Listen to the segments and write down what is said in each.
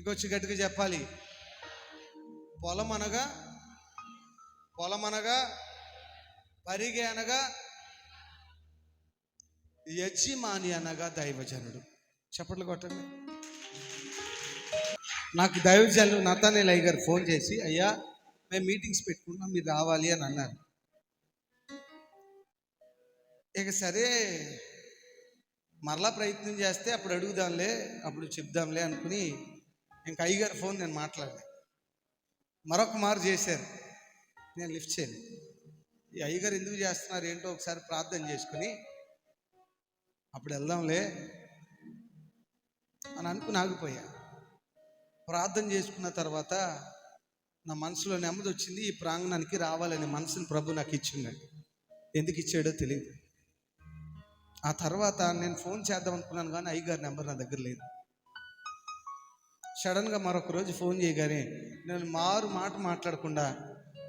ఇంకొచ్చి గట్టిగా చెప్పాలి. పొలం అనగా పొలం అనగా పరిగె అనగా యజమాని అనగా దైవజనుడు. చప్పట్లు కొట్టండి. నాకు దైవజనులు నతానేల్ అయ్య గారు ఫోన్ చేసి అయ్యా మేము మీటింగ్స్ పెట్టుకున్నాం మీరు రావాలి అని అన్నారు. ఇక సరే మరలా ప్రయత్నం చేస్తే అప్పుడు అడుగుదాంలే అప్పుడు చెప్దాంలే అనుకుని ఇంకా అయ్యగారు ఫోన్ నేను మాట్లాడలే. మరొక మారు చేశారు. నేను లిఫ్ట్ చేయను. ఈ అయ్యగారు ఎందుకు చేస్తున్నారు ఏంటో ఒకసారి ప్రార్థన చేసుకుని అప్పుడు వెళ్దాంలే అని అనుకుని ఆగిపోయా. ప్రార్థన చేసుకున్న తర్వాత నా మనసులో నెమ్మది వచ్చింది ఈ ప్రాంగణానికి రావాలని మనసుని ప్రభు నాకు ఇచ్చిందండి ఎందుకు ఇచ్చాడో తెలియదు ఆ తర్వాత నేను ఫోన్ చేద్దాం అనుకున్నాను కానీ అయ్యగారి నెంబర్ నా దగ్గర లేదు. సడన్గా మరొక రోజు ఫోన్ చేయగానే నేను మారు మాట మాట్లాడకుండా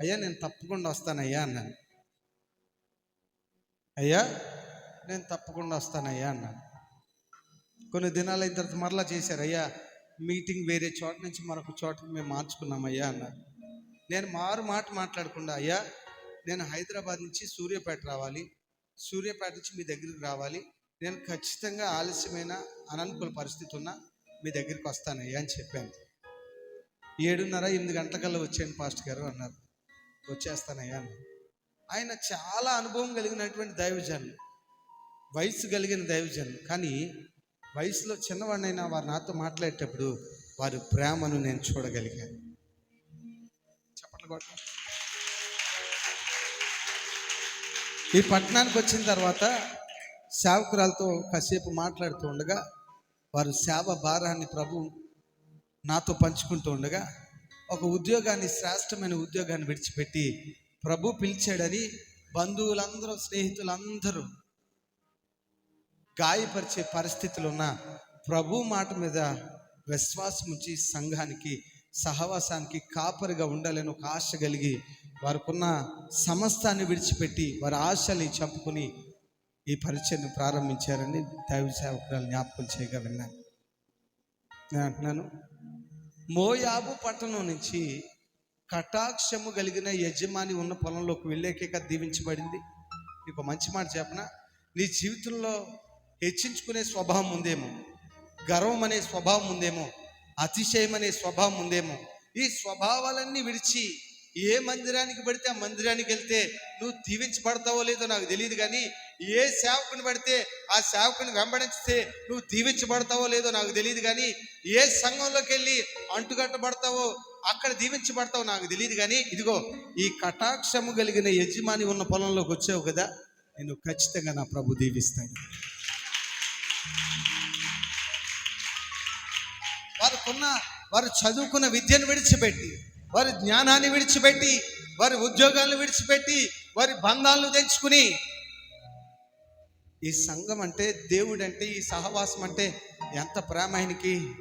అయ్యా నేను తప్పకుండా వస్తానయ్యా అన్నాను. అయ్యా నేను తప్పకుండా వస్తానయ్యా అన్నాను. కొన్ని దినాలు అయిన తర్వాత మరలా చేశారు. అయ్యా మీటింగ్ వేరే చోట నుంచి మరొక చోటకి మేము మార్చుకున్నామయ్యా అన్నారు. నేను మారు మాట మాట్లాడకుండా అయ్యా నేను హైదరాబాద్ నుంచి సూర్యాపేట రావాలి. సూర్యాపేట నుంచి మీ దగ్గరికి రావాలి. నేను ఖచ్చితంగా ఆలస్యమైన అననుకూల పరిస్థితి ఉన్నా మీ దగ్గరికి వస్తానయ్యా అని చెప్పాను. ఏడున్నర ఎనిమిది గంటలకల్లా వచ్చాను పాస్టర్ గారు అన్నారు. వచ్చేస్తానయ్యా అన్నారు ఆయన చాలా అనుభవం కలిగినటువంటి దైవజనులు వయసు కలిగిన దైవజనులు కానీ వయసులో చిన్నవాడినైనా వారు నాతో మాట్లాడేటప్పుడు వారి ప్రేమను నేను చూడగలిగాను. చెప్పట్లు కొట్టాలి ఈ పట్టణానికి వచ్చిన తర్వాత సేవకురాలతో కాసేపు మాట్లాడుతూ ఉండగా వారు సేవ భారాన్ని ప్రభు నాతో పంచుకుంటూ ఉండగా ఒక ఉద్యోగాన్ని శ్రేష్టమైన ఉద్యోగాన్ని విడిచిపెట్టి ప్రభు పిలిచాడని బంధువులందరూ స్నేహితులందరూ గాయపరిచే పరిస్థితులు ఉన్న ప్రభు మాట మీద విశ్వాసం ఉంచి సంఘానికి సహవాసానికి కాపరిగా ఉండాలని ఒక ఆశ కలిగి వారికున్న సమస్తాన్ని విడిచిపెట్టి వారి ఆశల్ని చంపుకుని ఈ పరిచయను ప్రారంభించారని దైవ సేవకురాలు జ్ఞాపకం చేయగా విన్నాను. నేను అంటున్నాను మోయాబు పట్టణం నుంచి కటాక్షము కలిగిన యజమాని ఉన్న పొలంలోకి వెళ్ళేకేక దీవించబడింది. నీకు మంచి మాట చెప్పనా? నీ జీవితంలో హెచ్చించుకునే స్వభావం ఉందేమో గర్వం అనే స్వభావం ఉందేమో అతిశయం అనే స్వభావం ఉందేమో ఈ స్వభావాలన్నీ విడిచి ఏ మందిరానికి పడితే ఆ మందిరానికి వెళ్తే నువ్వు దీవించబడతావో లేదో నాకు తెలియదు కానీ ఏ సేవకుని పడితే ఆ సేవకుని వెంబడించితే నువ్వు దీవించబడతావో లేదో నాకు తెలియదు కానీ ఏ సంఘంలోకి వెళ్ళి అంటుకట్టబడతావో అక్కడ దీవించబడతావు నాకు తెలియదు కానీ ఇదిగో ఈ కటాక్షము కలిగిన యజమాని ఉన్న పొలంలోకి వచ్చావు కదా నేను ఖచ్చితంగా నా ప్రభు దీవిస్తాను వారికున్న వారు చదువుకున్న విద్యను విడిచిపెట్టి వారి జ్ఞానాన్ని విడిచిపెట్టి వారి ఉద్యోగాలను విడిచిపెట్టి వారి బంధాలను తెంచుకుని ఈ సంఘం అంటే దేవుడు అంటే ఈ సహవాసం అంటే ఎంత ప్రేమ ఆయనకి.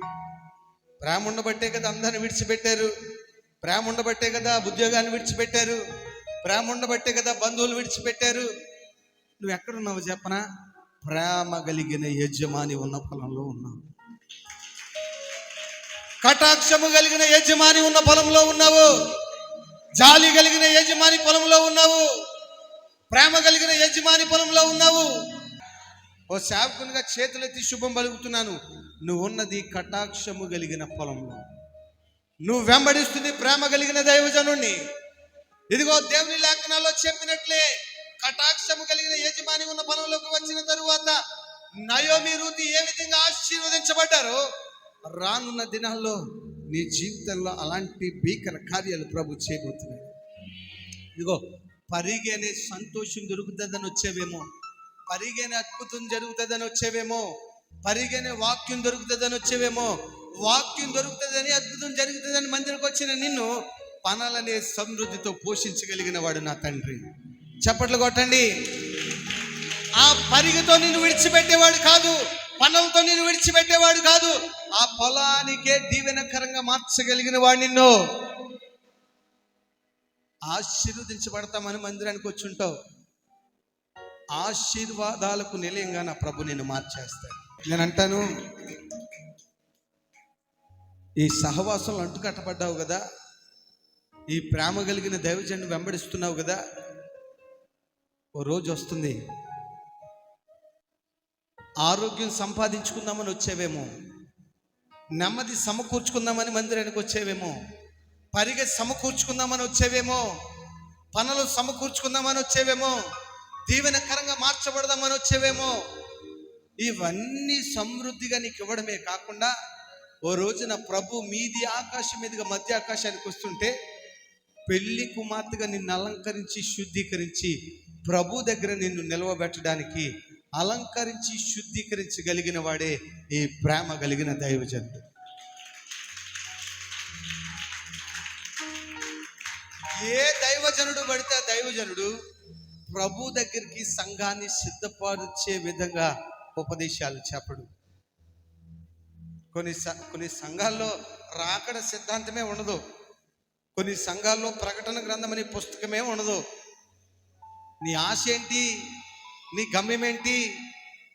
ప్రేమ ఉండబట్టే కదా అందరిని విడిచిపెట్టారు. ప్రేమ ఉండబట్టే కదా ఉద్యోగాన్ని విడిచిపెట్టారు. ప్రేమ ఉండబట్టే కదా బంధువులు విడిచిపెట్టారు. నువ్వు ఎక్కడున్నావు చెప్పనా? ప్రేమ కలిగిన యజమాని ఉన్న పొలంలో ఉన్నావు. కటాక్షము కలిగిన యజమాని ఉన్న పొలంలో ఉన్నావు. జాలి కలిగిన యజమాని పొలంలో ఉన్నావు. ప్రేమ కలిగిన యజమాని పొలంలో ఉన్నావు. ఓ సేవకునిగా చేతులెత్తి శుభం పలుకుతున్నాను. నువ్వు ఉన్నది కటాక్షము కలిగిన పొలంలో. నువ్వు వెంబడిస్తుంది ప్రేమ కలిగిన దైవజనుణ్ణి. ఇదిగో దేవుని లేఖనాల్లో చెప్పినట్లే కటాక్షము కలిగిన యజమాని ఉన్న పొలంలోకి వచ్చిన తరువాత నయోమి రూతి ఏ విధంగా ఆశీర్వదించబడ్డారు రానున్న దినాల్లో నీ జీవితంలో అలాంటి భీకర కార్యాలు ప్రభు చేయబోతున్నాయి. ఇదిగో పరిగేనే సంతోషం దొరుకుతుందని వచ్చేవేమో. పరిగేనే అద్భుతం జరుగుతుందని వచ్చేవేమో పరిగేనే వాక్యం దొరుకుతుందని వచ్చేవేమో వాక్యం దొరుకుతుందని అద్భుతం జరుగుతుందని మందిరకు వచ్చిన నిన్ను పనాలనే సమృద్ధితో పోషించగలిగిన వాడు నా తండ్రి. చప్పట్లు కొట్టండి. ఆ పరిగతో నిన్ను విడిచిపెట్టేవాడు కాదు పనులతో నిన్ను విడిచిపెట్టేవాడు కాదు ఆ పొలానికే దీవెనకరంగా మార్చగలిగిన వాడు నిన్ను. ఆశీర్వదించబడతామని మందిరానికి వచ్చుంటావు ఆశీర్వాదాలకు నిలయంగా నా ప్రభు నిన్ను మార్చేస్తాడు. నేను అంటాను ఈ సహవాసంలో అంటుకట్టబడ్డావు కదా ఈ ప్రేమ కలిగిన దైవజన్ని వెంబడిస్తున్నావు కదా ఓ రోజు వస్తుంది. ఆరోగ్యం సంపాదించుకుందామని వచ్చేవేమో నెమ్మది సమకూర్చుకుందామని మందిరానికి వచ్చేవేమో పరిగె సమకూర్చుకుందామని వచ్చేవేమో పనులు సమకూర్చుకుందామని వచ్చేవేమో దీవెనకరంగా మార్చబడదామని వచ్చేవేమో? ఇవన్నీ సమృద్ధిగా నీకు ఇవ్వడమే కాకుండా ఓ రోజున ప్రభు మీది ఆకాశం మీదుగా మధ్య ఆకాశానికి వస్తుంటే పెళ్ళి కుమార్తెగా నిన్ను అలంకరించి శుద్ధీకరించి ప్రభు దగ్గర నిన్ను నిలవబెట్టడానికి అలంకరించి శుద్ధీకరించగలిగిన వాడే ఈ ప్రేమ కలిగిన దైవజనుడు. ఏ దైవజనుడు పడితే ఆ దైవజనుడు ప్రభు దగ్గరికి సంఘాన్ని సిద్ధపరిచే విధంగా ఉపదేశాలు చెప్పడు. కొన్ని కొన్ని సంఘాల్లో రాకడ సిద్ధాంతమే ఉండదు. కొన్ని సంఘాల్లో ప్రకటన గ్రంథం అనే పుస్తకమే ఉండదు. నీ ఆశ ఏంటి? నీ గమ్యం ఏంటి?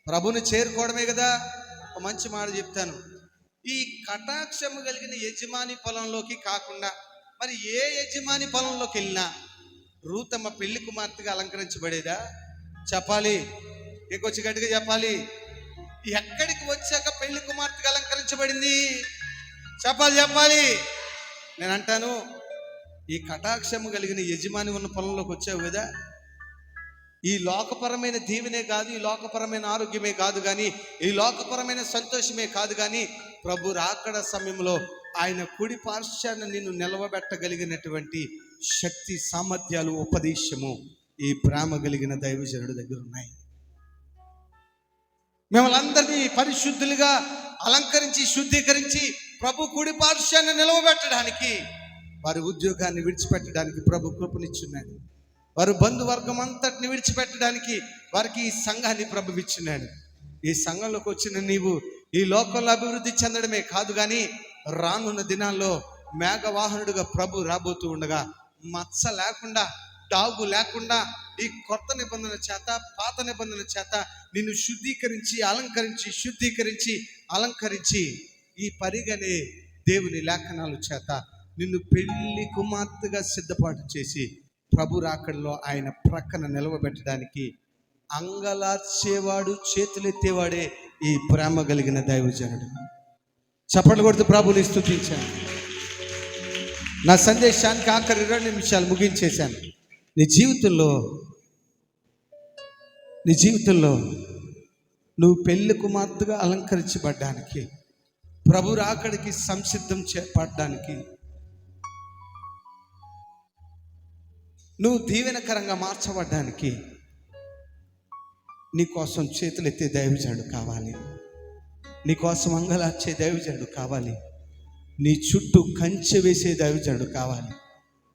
ప్రభుని చేరుకోవడమే కదా? ఒక మంచి మాట చెప్తాను. ఈ కటాక్షము కలిగిన యజమాని పొలంలోకి కాకుండా మరి ఏ యజమాని పొలంలోకి వెళ్ళినా రూతమ్మ పెళ్ళి కుమార్తెగా అలంకరించబడేదా? చెప్పాలి. ఇంకొచ్చి గట్టిగా చెప్పాలి. ఎక్కడికి వచ్చాక పెళ్ళి కుమార్తెగా అలంకరించబడింది? చెప్పాలి చెప్పాలి. నేను అంటాను ఈ కటాక్షము కలిగిన యజమాని ఉన్న పొలంలోకి వచ్చావు కదా? ఈ లోకపరమైన దీవెనే కాదు ఈ లోకపరమైన ఆరోగ్యమే కాదు కానీ ఈ లోకపరమైన సంతోషమే కాదు కానీ ప్రభు రాకడ సమయంలో ఆయన కుడి పార్శ్వాన్ని నిన్ను నిలవబెట్టగలిగినటువంటి శక్తి సామర్థ్యాలు ఉపదేశము ఈ ప్రేమ కలిగిన దైవజనుడి దగ్గర ఉన్నాయి. మిమ్మల్ందరినీ పరిశుద్ధులుగా అలంకరించి శుద్ధీకరించి ప్రభు కుడి పార్శ్వాన్ని నిలవబెట్టడానికి వారి ఉద్యోగాన్ని విడిచిపెట్టడానికి ప్రభు కృపనిచ్చున్నాడు. వారు బంధువర్గం అంతటిని విడిచిపెట్టడానికి వారికి ఈ సంఘాన్ని ప్రభు ఇచ్చినాడు. ఈ సంఘంలోకి వచ్చిన నీవు ఈ లోకంలో అభివృద్ధి చెందడమే కాదు కానీ రానున్న దినాల్లో మేఘవాహనుడుగా ప్రభు రాబోతూ ఉండగా మచ్చ లేకుండా డాగు లేకుండా ఈ కొత్త నిబంధన చేత పాత నిబంధన చేత నిన్ను శుద్ధీకరించి అలంకరించి శుద్ధీకరించి అలంకరించి ఈ పరిగనే దేవుని లేఖనాల చేత నిన్ను పెళ్ళి కుమార్తెగా సిద్ధపాటు చేసి ప్రభు రాకడలో ఆయన ప్రక్కన నిలవబెట్టడానికి అంగలార్చేవాడు చేతులెత్తేవాడే ఈ ప్రేమ కలిగిన దైవజనుడు. చప్పట్లు కొడుతూ ప్రభుని స్థుతించాను నా సందేశానికి ఆఖరి రెండు నిమిషాలు ముగించేశాను. నీ జీవితంలో నీ జీవితంలో నువ్వు పెళ్ళి కుమార్తెగా అలంకరించబడ్డానికి ప్రభు రాకడికి సంసిద్ధం చేపట్టడానికి నువ్వు దీవెనకరంగా మార్చబడ్డానికి నీకోసం చేతులెత్తే దైవజనుడు కావాలి. నీకోసం అంగలార్చే దైవజనుడు కావాలి. నీ చుట్టూ కంచె వేసే దైవజనుడు కావాలి.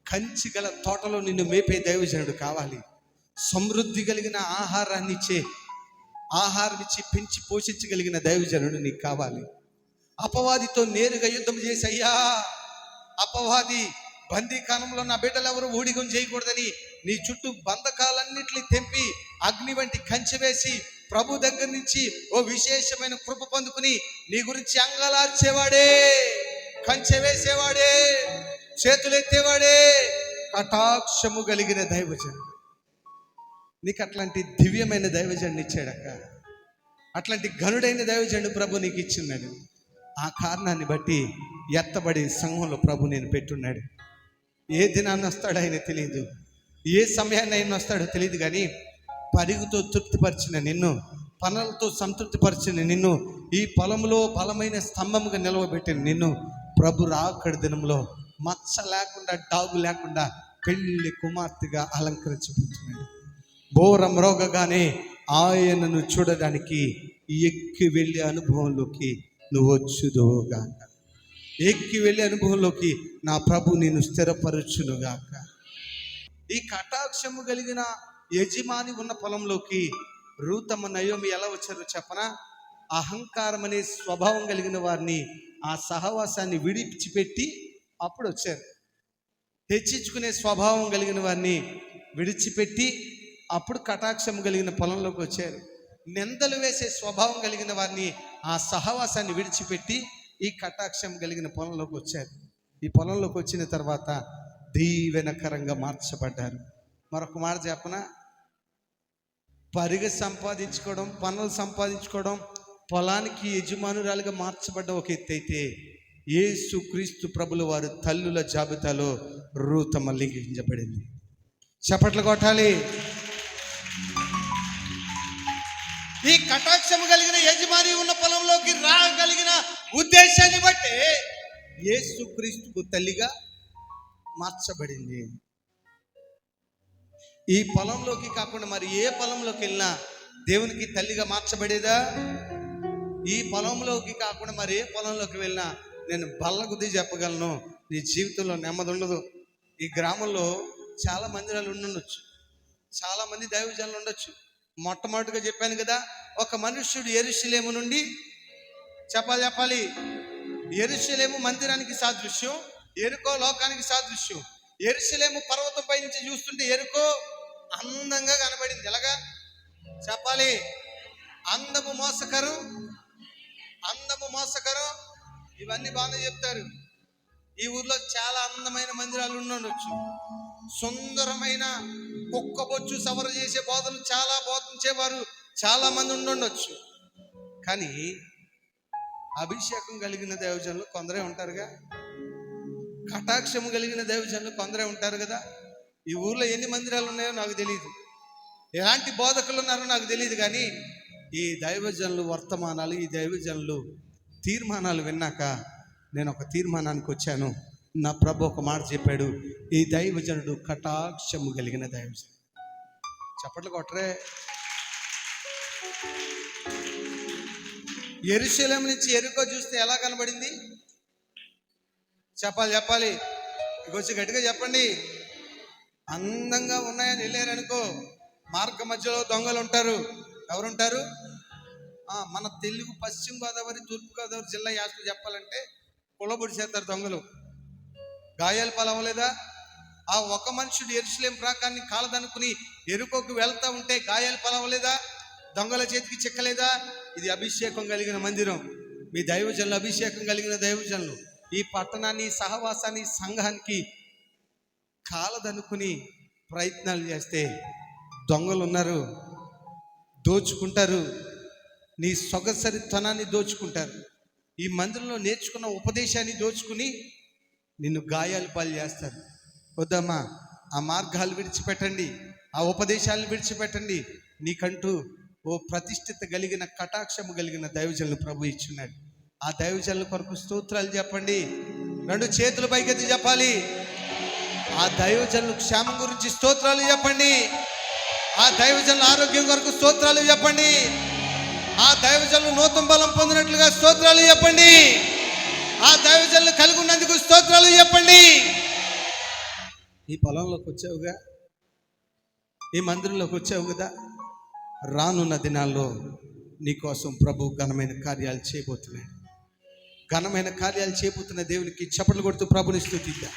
కంచి గల తోటలో నిన్ను మేపే దైవజనుడు కావాలి. సమృద్ధి కలిగిన ఆహారాన్ని ఇచ్చే ఆహారం ఇచ్చి పెంచి పోషించగలిగిన దైవజనుడు నీకు కావాలి. అపవాదితో నేరుగా యుద్ధం చేసి అయ్యా అపవాది బందీకాలంలో నా బిడ్డలు ఎవరు ఊడిగం చేయకూడదని నీ చుట్టూ బంధకాలన్నింటినీ తెంపి అగ్ని వంటి కంచె వేసి ప్రభు దగ్గర నుంచి ఓ విశేషమైన కృప పొందుకుని నీ గురించి అంగలార్చేవాడే. కంచె వేసేవాడే చేతులెత్తేవాడే కటాక్షము కలిగిన దైవజనుడు. నీకు అట్లాంటి దివ్యమైన దైవజనుడు ఇచ్చాడక్క. అట్లాంటి ఘనుడైన దైవజనుడు ప్రభు నీకు ఇచ్చిన్నాడు. ఆ కారణాన్ని బట్టి ఎత్తబడి సంఘంలో ప్రభు నేను పెట్టున్నాడు. ఏ దినాన్ని వస్తాడో ఆయన తెలియదు ఏ సమయాన్ని ఆయన వస్తాడో తెలియదు కానీ పరుగుతో తృప్తిపరిచిన నిన్ను పనులతో సంతృప్తిపరిచిన నిన్ను ఈ పొలంలో బలమైన స్తంభముగా నిలవబెట్టిన నిన్ను ప్రభు రాకడి దినంలో మచ్చ లేకుండా డాగు లేకుండా పెళ్ళి కుమార్తెగా అలంకరించబోతున్నాడు బోరం రోగగానే ఆయనను చూడడానికి ఎక్కి వెళ్ళే అనుభవంలోకి నువ్వు వచ్చుదువుగాక ఎక్కి వెళ్ళే అనుభవంలోకి నా ప్రభు నేను స్థిరపరచునుగాక. ఈ కటాక్షము కలిగిన యజమాని ఉన్న పొలంలోకి రూతమ్మ నయోమి ఎలా వచ్చారో చెప్పనా? అహంకారం అనే స్వభావం కలిగిన వారిని ఆ సహవాసాన్ని విడిచిపెట్టి అప్పుడు వచ్చారు హెచ్చించుకునే స్వభావం కలిగిన వారిని విడిచిపెట్టి అప్పుడు కటాక్షం కలిగిన పొలంలోకి వచ్చారు నిందలు వేసే స్వభావం కలిగిన వారిని ఆ సహవాసాన్ని విడిచిపెట్టి ఈ కటాక్షం కలిగిన పొలంలోకి వచ్చారు ఈ పొలంలోకి వచ్చిన తర్వాత దీవెనకరంగా మార్చబడ్డారు. మరొక మాట చెప్పన? పరిగ సంపాదించుకోవడం పనులు సంపాదించుకోవడం పొలానికి యజమానురాలుగా మార్చబడ్డ ఒక ఎత్తు అయితే యేసు క్రీస్తు ప్రభుల వారు తల్లుల జాబితాలో రూతమ్మ లింగించబడింది చప్పట్లు కొట్టాలి. ఈ కటాక్షము కలిగిన యజమాని ఉన్న పొలంలోకి రాగలిగిన ఉద్దేశాన్ని బట్టి యేసు క్రీస్తుకు తల్లిగా మార్చబడింది. ఈ పొలంలోకి కాకుండా మరి ఏ పొలంలోకి వెళ్ళినా దేవునికి తల్లిగా మార్చబడేదా? ఈ పొలంలోకి కాకుండా మరి ఏ పొలంలోకి వెళ్ళినా నేను బల్ల గుద్ది చెప్పగలను. నీ జీవితంలో నెమ్మది ఉండదు. ఈ గ్రామంలో చాలా మందిరాలు ఉండొచ్చు. చాలా మంది దైవజనులు ఉండొచ్చు. మొట్టమొదటిగా చెప్పాను కదా ఒక మనుష్యుడు ఎరుశలేము నుండి చెప్పాలి చెప్పాలి. ఎరుశలేము మందిరానికి సాదృశ్యం ఎరుకో లోకానికి సాదృశ్యం. ఎరుశలేము పర్వతం పై నుంచి చూస్తుంటే ఎరుకో అందంగా కనబడింది. ఎలాగా? చెప్పాలి. అందము మోసకరం అందము మోసకరం. ఇవన్నీ బాగానే చెప్తారు. ఈ ఊర్లో చాలా అందమైన మందిరాలు ఉండొచ్చు. సుందరమైన కుక్కబొచ్చు సవర చేసే బోధలు చాలా బోధించేవారు చాలా మంది ఉండొచ్చు. కానీ అభిషేకం కలిగిన దేవజనులు కొందరే ఉంటారుగా. కటాక్షము కలిగిన దైవజనులు కొందరే ఉంటారు కదా. ఈ ఊర్లో ఎన్ని మందిరాలు ఉన్నాయో నాకు తెలియదు ఎలాంటి బోధకులు ఉన్నారో నాకు తెలియదు కానీ ఈ దైవజనులు వర్తమానాలు ఈ దైవజనులు తీర్మానాలు విన్నాక నేను ఒక తీర్మానానికి వచ్చాను. నా ప్రభు ఒక మాట చెప్పాడు ఈ దైవజనుడు కటాక్షము కలిగిన దైవజనుడు. చప్పట్లు కొట్టరే. ఎరుశలం నుంచి ఎరుకో చూస్తే ఎలా కనబడింది? చెప్పాలి చెప్పాలి. వచ్చి గట్టిగా చెప్పండి. అందంగా ఉన్నాయని వెళ్ళారనుకో మార్గ మధ్యలో దొంగలు ఉంటారు. ఎవరుంటారు? మన తెలుగు పశ్చిమ గోదావరి తూర్పు గోదావరి జిల్లా యాసలు చెప్పాలంటే కులబొడి చేస్తారు దొంగలు. గాయాలు పలవలేదా ఆ ఒక మనుషుడు ఎరుసలేం ప్రాకాన్ని కాలదనుకుని ఎరుకోకు వెళ్తా ఉంటే గాయాలు పలవలేదా దొంగల చేతికి చిక్కలేదా? ఇది అభిషేకం కలిగిన మందిరం. మీ దైవజనులు అభిషేకం కలిగిన దైవజనులు. ఈ పట్టణాన్ని సహవాసాన్ని సంఘానికి కాలదనుకుని ప్రయత్నాలు చేస్తే దొంగలు ఉన్నారు దోచుకుంటారు. నీ సొగసరితనాన్ని దోచుకుంటారు. ఈ మందిరంలో నేర్చుకున్న ఉపదేశాన్ని దోచుకుని నిన్ను గాయాలు పాలు చేస్తారు. వద్దమ్మా ఆ మార్గాలు విడిచిపెట్టండి ఆ ఉపదేశాలను విడిచిపెట్టండి. నీకంటూ ఓ ప్రతిష్ఠిత కలిగిన కటాక్షము కలిగిన దైవజనులు ప్రభు ఇచ్చున్నాడు. ఆ దైవజనుల కొరకు స్తోత్రాలు చెప్పండి. రెండు చేతులు పైకెత్తి చెప్పాలి. ఆ దైవజనులు క్షేమం గురించి స్తోత్రాలు చెప్పండి. ఆ దైవజనుల ఆరోగ్యం కొరకు స్తోత్రాలు చెప్పండి. ఆ దైవజనులు నూతన బలం పొందినట్లుగా స్తోత్రాలు చెప్పండి. ఆ దైవజనులు కలిగి ఉన్నందుకు స్తోత్రాలు చెప్పండి. ఈ పొలంలోకి వచ్చావుగా ఈ మందిరంలోకి వచ్చావు కదా? రానున్న దినాల్లో నీకోసం ప్రభు ఘనమైన కార్యాలు చేయబోతున్నాడు. ఘనమైన కార్యాలు చేయబోతున్న దేవునికి చప్పట్లు కొడుతూ ప్రభుని స్థుతిద్దాం.